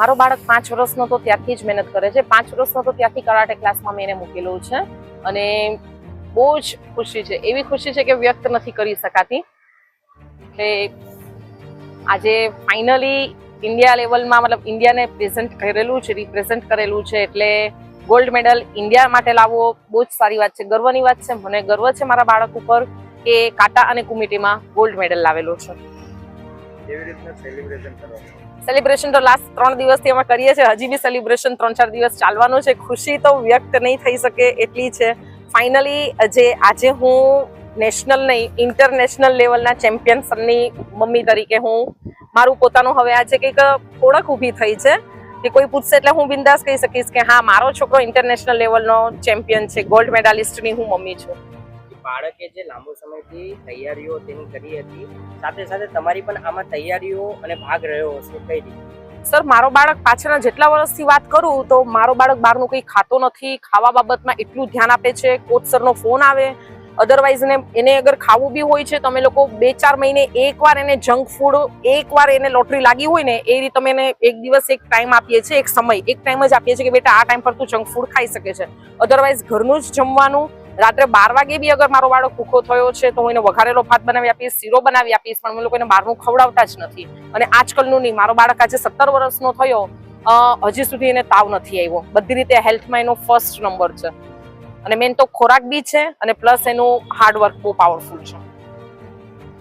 મારો બાળક પાંચ વર્ષનો તો ત્યાંથી જ મહેનત કરે છે. પાંચ વર્ષનો તો ત્યાંથી કરાટે ક્લાસમાં મેં એને મૂકેલો છે અને બહુ જ ખુશી છે. એવી ખુશી છે કે વ્યક્ત નથી કરી શકાતી. કે આજે ફાઇનલી ઇન્ડિયા લેવલમાં મતલબ ઇન્ડિયાને પ્રેઝન્ટ કરેલું છે, રિપ્રેઝન્ટ કરેલું છે એટલે ગોલ્ડ મેડલ ઇન્ડિયા માટે લાવવો બહુ જ સારી વાત છે. ગર્વની વાત છે. મને ગર્વ છે મારા બાળક ઉપર કે કાટા અને કુમિટીમાં ગોલ્ડ મેડલ લાવેલો છે. કેવી સેલિબ્રેશન તો લાસ્ટ ત્રણ દિવસથી અમે કરીએ છીએ. હજી બી સેલિબ્રેશન ત્રણ ચાર દિવસ ચાલવાનું છે. ખુશી તો વ્યક્ત નહીં થઈ શકે એટલી છે. ફાઇનલી જે આજે હું નેશનલ નહીં ઇન્ટરનેશનલ લેવલના ચેમ્પિયન્સની મમ્મી તરીકે હું મારું પોતાનું હવે આજે કંઈક ઓળખ ઊભી થઈ છે કે કોઈ પૂછશે એટલે હું બિંદાસ કહી શકીશ કે હા, મારો છોકરો ઇન્ટરનેશનલ લેવલનો ચેમ્પિયન છે. ગોલ્ડ મેડાલિસ્ટની હું મમ્મી છું. બાળકે જે લાંબો સમયથી તૈયારીઓ તેની કરી હતી, સાથે સાથે તમારી પણ આમાં તૈયારીઓ અને ભાગ રહ્યો હશે, કઈ રીતે? સર, મારો બાળક પાછળના જેટલા વર્ષથી વાત કરું, તો મારો બાળક બહારનું કંઈ ખાતો નથી, ખાવા બાબતમાં એટલું ધ્યાન આપે છે, કોચ સરનો ફોન આવે. અધરવાઇઝ એને અગર ખાવું બી હોય છે તમે લોકો બે ચાર મહિને એકવાર એને જંક ફૂડ એકવાર એને લોટરી લાગી હોય ને, એ રીતે અમે એને એક દિવસ એક ટાઈમ આપીએ છીએ, એક સમય, એક ટાઈમ જ આપીએ છીએ કે બેટા આ ટાઈમ પર તું જંક ફૂડ ખાઈ શકે છે. અધરવાઇઝ ઘરનું જ જમવાનું રાત્રે બાર વાગે બી અગર મારો બાળક ભૂખો થયો છે તો હું એને વઘારેલો ભાત બનાવી આપીશ, શીરો બનાવી આપીશ, પણ અમે લોકો એને બહારનું ખવડાવતા જ નથી. અને આજકાલનું નહીં, મારો બાળક આજે સત્તર વર્ષનો થયો હજી સુધી એને તાવ નથી આવ્યો. બધી રીતે હેલ્થમાં એનો ફર્સ્ટ નંબર છે. અને મેન તો ખોરાક બી છે અને પ્લસ એનું હાર્ડવર્ક બહુ પાવરફુલ છે.